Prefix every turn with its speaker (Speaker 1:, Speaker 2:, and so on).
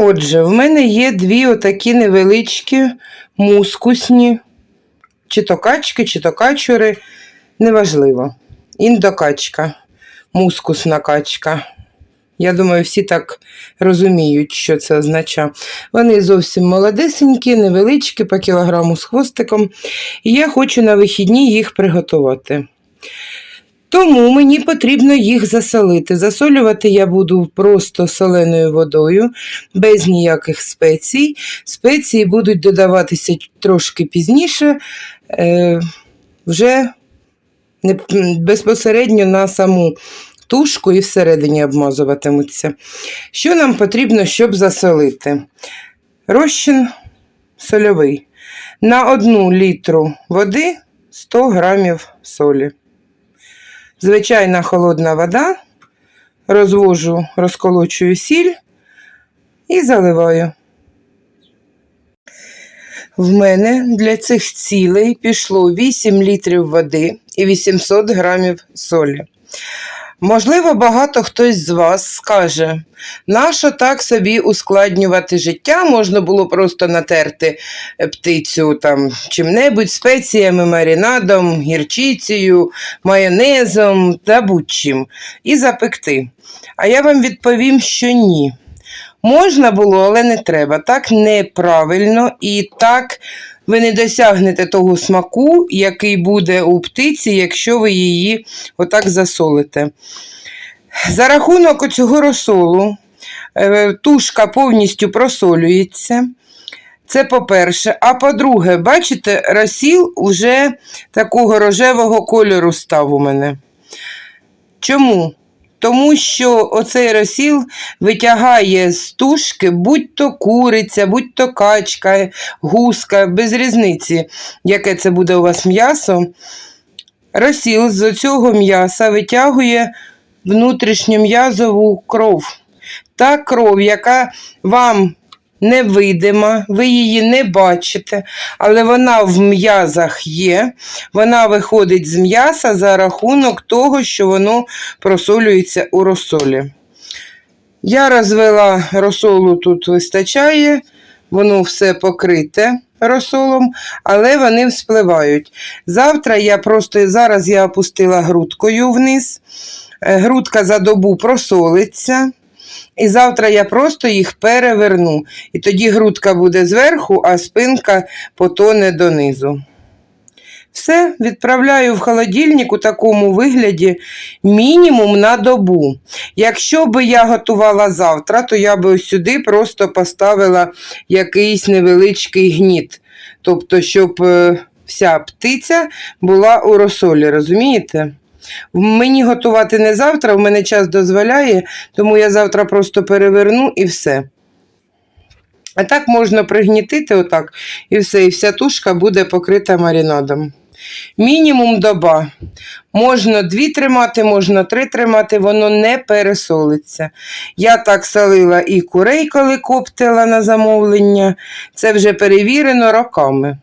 Speaker 1: Отже, в мене є дві отакі невеличкі мускусні, чи то качки, чи то качури, неважливо. Індокачка, мускусна качка. Я думаю, всі так розуміють, що це означає. Вони зовсім молодесенькі, невеличкі, по кілограму з хвостиком. І я хочу на вихідні їх приготувати. Тому мені потрібно їх засолити. Засолювати я буду просто соленою водою, без ніяких спецій. Спеції будуть додаватися трошки пізніше, е, вже безпосередньо на саму тушку і всередині обмазуватимуться. Що нам потрібно, щоб засолити? Розчин сольовий. На одну літру води 100 грамів солі. Звичайна холодна вода, розвожу, розколочую сіль і заливаю. В мене для цих цілей пішло 8 літрів води і 800 грамів солі. Можливо, багато хтось з вас скаже, нащо так собі ускладнювати життя, можна було просто натерти е, птицю там чим-небудь, спеціями, маринадом, гірчицею, майонезом та будь-чим і запекти. А я вам відповім, що ні. Можна було, але не треба. Так неправильно і так ви не досягнете того смаку, який буде у птиці, якщо ви її отак засолите. За рахунок цього розсолу е, тушка повністю просолюється. Це по-перше. А по-друге, бачите, розсіл вже такого рожевого кольору став у мене. Чому? Тому що оцей розсіл витягає з тушки будь-то куриця, будь-то качка, гуска, без різниці, яке це буде у вас м'ясо. Розсіл з цього м'яса витягує внутрішньом'язову кров. Та кров, яка вам невидима, ви її не бачите, але вона в м'язах є, вона виходить з м'яса за рахунок того, що воно просолюється у розсолі. Я розвела розсолу тут вистачає, воно все покрите розсолом, але вони вспливають. Завтра я просто зараз я опустила грудкою вниз. Е, Грудка за добу просолиться. І завтра я просто їх переверну. І тоді грудка буде зверху, а спинка потоне донизу. Все, відправляю в холодильник у такому вигляді мінімум на добу. Якщо би я готувала завтра, то я би сюди просто поставила якийсь невеличкий гніт. Тобто, щоб е, вся птиця була у розсолі, розумієте? Мені готувати не завтра, в мене час дозволяє, тому я завтра просто переверну і все. А так можна пригнітити отак, і все, і вся тушка буде покрита маринадом. Мінімум доба. Можна дві тримати, можна три тримати, воно не пересолиться. Я так солила і курей, коли коптила на замовлення. Це вже перевірено роками.